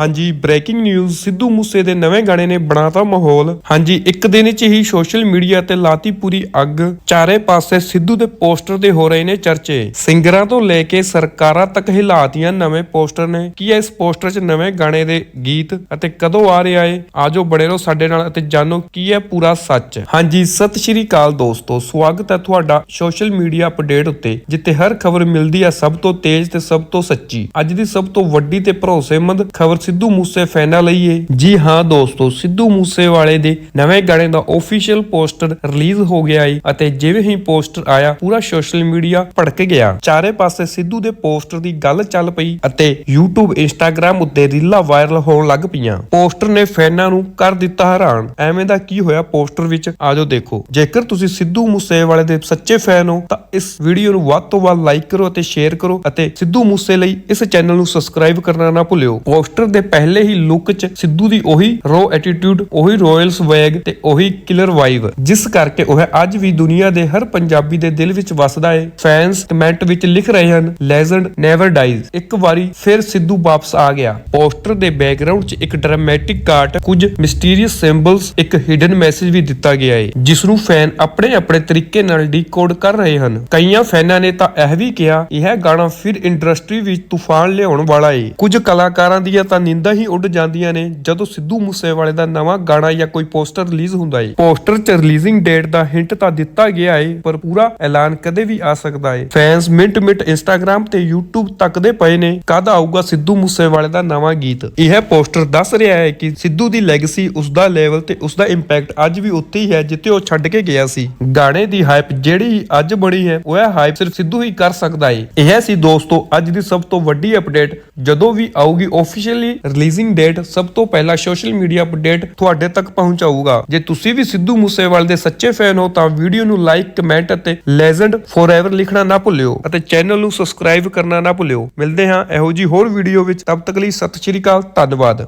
ਹਾਂਜੀ breaking news Sidhu Moose ਦੇ ਨਵੇਂ ਗਾਣੇ ਨੇ ਬਣਾਤਾ ਮਾਹੌਲ। ਹਾਂਜੀ, ਇੱਕ ਦਿਨ ਚ ਹੀ ਸੋਸ਼ਲ ਮੀਡੀਆ ਤੇ ਲਾਤੀ ਪੂਰੀ ਅੱਗ। ਚਾਰੇ ਪਾਸੇ ਸਿੱਧੂ ਦੇ ਪੋਸਟਰ ਦੇ ਹੋ ਰਹੇ ਨੇ ਚਰਚੇ। ਸਿੰਗਰਾਂ ਤੋਂ ਲੈ ਕੇ ਸਰਕਾਰਾਂ ਤੱਕ ਹਿਲਾਤੀਆਂ ਨਵੇਂ ਪੋਸਟਰ ਨੇ। ਕੀ ਇਸ ਪੋਸਟਰ 'ਚ ਨਵੇਂ ਗਾਣੇ ਦੇ ਗੀਤ? ਅਤੇ ਕਦੋਂ ਆ ਰਿਹਾ ਏ? ਆਜੋ ਬੜੇ ਰਹੋ ਸਾਡੇ ਨਾਲ ਅਤੇ ਜਾਣੋ ਕੀ ਹੈ ਪੂਰਾ ਸੱਚ। ਹਾਂਜੀ, ਸਤਿ ਸ਼੍ਰੀ ਅਕਾਲ ਦੋਸਤੋ। ਸਵਾਗਤ ਹੈ ਤੁਹਾਡਾ ਸੋਸ਼ਲ ਮੀਡੀਆ ਅਪਡੇਟ ਉੱਤੇ, ਜਿੱਥੇ ਹਰ ਖਬਰ ਮਿਲਦੀ ਹੈ ਸਭ ਤੋਂ ਤੇਜ਼ ਤੇ ਸਭ ਤੋਂ ਸੱਚੀ। ਅੱਜ ਦੀ ਸਭ ਤੋਂ ਵੱਡੀ ਤੇ ਭਰੋਸੇਮੰਦ ਖਬਰ ਸਿੱਧੂ ਮੂਸੇ ਲਈ ਏ। ਜੀ ਹਾਂ ਦੋਸਤੋ, ਸਿੱਧੂ ਮੂਸੇ ਦੇ ਨਵੇਂ ਗਾਣੇ ਦਾ ਆਫੀਸ਼ੀਅਲ ਪੋਸਟਰ ਰਿਲੀਜ਼ ਹੋ ਗਿਆ ਏ ਅਤੇ ਜਿਵੇਂ ਹੀ ਪੋਸਟਰ ਆਇਆ, ਪੂਰਾ ਸੋਸ਼ਲ ਮੀਡੀਆ ਭੜਕ ਗਿਆ। ਚਾਰੇ ਪਾਸੇ ਸਿੱਧੂ ਦੇ ਪੋਸਟਰ ਦੀ ਗੱਲ ਚੱਲ ਪਈ ਅਤੇ YouTube, Instagram ਉੱਤੇ ਰੀਲਾਂ ਵਾਇਰਲ ਹੋਣ ਲੱਗ ਪਈਆਂ। ਪੋਸਟਰ ਨੇ ਫੈਨਾਂ ਨੂੰ ਕਰ ਦਿੱਤਾ ਹੈਰਾਨ। ਐਵੇਂ ਦਾ ਕੀ ਹੋਇਆ ਪੋਸਟਰ ਵਿੱਚ? ਆਜੋ ਦੇਖੋ। ਜੇਕਰ ਤੁਸੀਂ ਸਿੱਧੂ ਮੂਸੇਵਾਲੇ ਦੇ ਸੱਚੇ ਫੈਨ ਹੋ, ਤਾਂ ਇਸ ਵੀਡੀਓ ਨੂੰ ਵੱਧ ਤੋਂ ਵੱਧ ਲਾਈਕ ਕਰੋ ਅਤੇ ਸ਼ੇਅਰ ਕਰੋ ਅਤੇ ਸਿੱਧੂ ਮੂਸੇ ਲਈ ਇਸ ਚੈਨਲ ਨੂੰ ਸਬਸਕ੍ਰਾਈਬ ਕਰਨਾ ਨਾ ਭੁੱਲਿਓ। ਪੋਸਟਰ ਦੇ ਪਹਿਲੇ ਹੀ ਲੁੱਕ 'ਚ ਸਿੱਧੂ ਦੀ ਉਹੀ ਰੋ ਐਟੀਟਿਊਡ ਉਹੀ ਰਾਇਲ ਸਵੈਗ ਤੇ ਉਹੀ ਕਿਲਰ ਵਾਈਬ ਜਿਸ ਕਰਕੇ ਉਹ ਅੱਜ ਵੀ ਦੁਨੀਆ ਦੇ ਹਰ ਪੰਜਾਬੀ ਦੇ ਦਿਲ ਵਿੱਚ ਵੱਸਦਾ ਏ। ਫੈਨਸ ਕਮੈਂਟ ਵਿੱਚ ਲਿਖ ਰਹੇ ਹਨ ਲੈਜੈਂਡ ਨੈਵਰ ਡਾਈਜ਼ ਇੱਕ ਵਾਰੀ ਫਿਰ ਸਿੱਧੂ ਵਾਪਸ ਆ ਗਿਆ। ਪੋਸਟਰ ਦੇ ਬੈਕਗ੍ਰਾਉਂਡ 'ਚ ਇੱਕ ਡਰਾਮੈਟਿਕ ਕਾਰਟ ਕੁਝ ਮਿਸਟੀਰੀਅਸ ਸਿੰਬਲਸ ਇੱਕ ਹਿਡਨ ਮੈਸੇਜ ਵੀ ਦਿੱਤਾ ਗਿਆ ਏ, ਜਿਸ ਨੂੰ ਫੈਨ ਆਪਣੇ ਆਪਣੇ ਤਰੀਕੇ ਨਾਲ ਡੀਕੋਡ ਕਰ ਰਹੇ ਹਨ। ਕਈਆਂ ਫੈਨਾਂ ਨੇ ਤਾਂ ਇਹ ਵੀ ਕਿਹਾ, ਇਹ ਗਾਣਾ ਫਿਰ ਇੰਡਸਟਰੀ ਵਿੱਚ ਤੂਫਾਨ ਲਿਆਉਣ ਵਾਲਾ ਏ। ਕੁਝ ਕਲਾਕਾਰਾਂ ਦੀਆਂ ਤਾਂ ਨਿੰਦਾ ਹੀ ਉੱਡ ਜਾਂਦੀਆਂ ਨੇ, ਜਦੋਂ ਸਿੱਧੂ ਮੂਸੇਵਾਲੇ ਦਾ ਨਵਾਂ ਗਾਣਾ ਜਾਂ ਕੋਈ ਪੋਸਟਰ ਰਿਲੀਜ਼ ਹੁੰਦਾ ਏ। ਪੋਸਟਰ 'ਚ ਰਿਲੀਜ਼ਿੰਗ ਡੇਟ ਦਾ ਹਿੰਟ ਤਾਂ ਦਿੱਤਾ ਗਿਆ ਏ, ਪਰ ਪੂਰਾ ਐਲਾਨ ਕਦੇ ਵੀ ਆ ਸਕਦਾ ਏ। ਫੈਨਸ ਮਿੰਟ ਮਿੰਟ ਇੰਸਟਾਗ੍ਰam ਤੇ YouTube ਤੱਕਦੇ ਪਏ ਨੇ, ਕਦ ਆਊਗਾ ਸਿੱਧੂ ਮੂਸੇਵਾਲੇ ਦਾ ਨਵਾਂ ਗੀਤ? ਇਹ ਪੋਸਟਰ ਦੱਸ ਰਿਹਾ ਹੈ ਕਿ ਸਿੱਧੂ ਦੀ ਲੈਗੇਸੀ ਉਸਦਾ ਲੈਵਲ ਤੇ ਉਸਦਾ ਇੰਪੈਕਟ ਅੱਜ ਵੀ ਉੱਥੇ ਹੀ ਹੈ, ਜਿੱਥੇ ਉਹ ਛੱਡ ਕੇ ਗਿਆ ਸੀ। ਗਾਣੇ ਦੀ ਹਾਈਪ ਜਿਹੜੀ ਅੱਜ ਬਣੀ ਹੈ, ਉਹ ਇਹ ਹਾਈਪ ਸਿਰਫ ਸਿੱਧੂ ਹੀ ਕਰ ਸਕਦਾ ਏ। ਇਹ ਸੀ ਦੋਸਤੋ, ਅੱਜ ਦੀ ਸਭ ਤੋਂ ਵੱਡੀ ਅਪਡੇਟ ਜਦੋਂ ਵੀ ਆਊਗੀ ਆਫੀਸ਼ੀਅਲੀ ਰਿਲੀਜ਼ਿੰਗ ਡੇਟ ਸਭ ਤੋਂ ਪਹਿਲਾਂ ਸੋਸ਼ਲ ਮੀਡੀਆ ਅਪਡੇਟ ਤੁਹਾਡੇ ਤੱਕ ਪਹੁੰਚਾਊਗਾ। ਜੇ ਤੁਸੀਂ ਵੀ ਸਿੱਧੂ ਮੂਸੇਵਾਲ ਦੇ ਸੱਚੇ ਫੈਨ ਹੋ, ਤਾਂ ਵੀਡੀਓ ਨੂੰ ਲਾਈਕ ਕਮੈਂਟ ਅਤੇ ਲੈਜੈਂਡ ਫੋਰਐਵਰ ਲਿਖਣਾ ਨਾ ਭੁੱਲਿਓ ਅਤੇ ਚੈਨਲ ਨੂੰ ਸਬਸਕ੍ਰਾਈਬ ਕਰਨਾ ਨਾ ਭੁੱਲਿਓ। ਮਿਲਦੇ ਹਾਂ ਇਹੋ ਜੀ ਹੋਰ ਵੀਡੀਓ ਵਿੱਚ। ਤਬ ਤੱਕ ਲਈ ਸਤਿ ਸ਼੍ਰੀ ਅਕਾਲ, ਧੰਨਵਾਦ।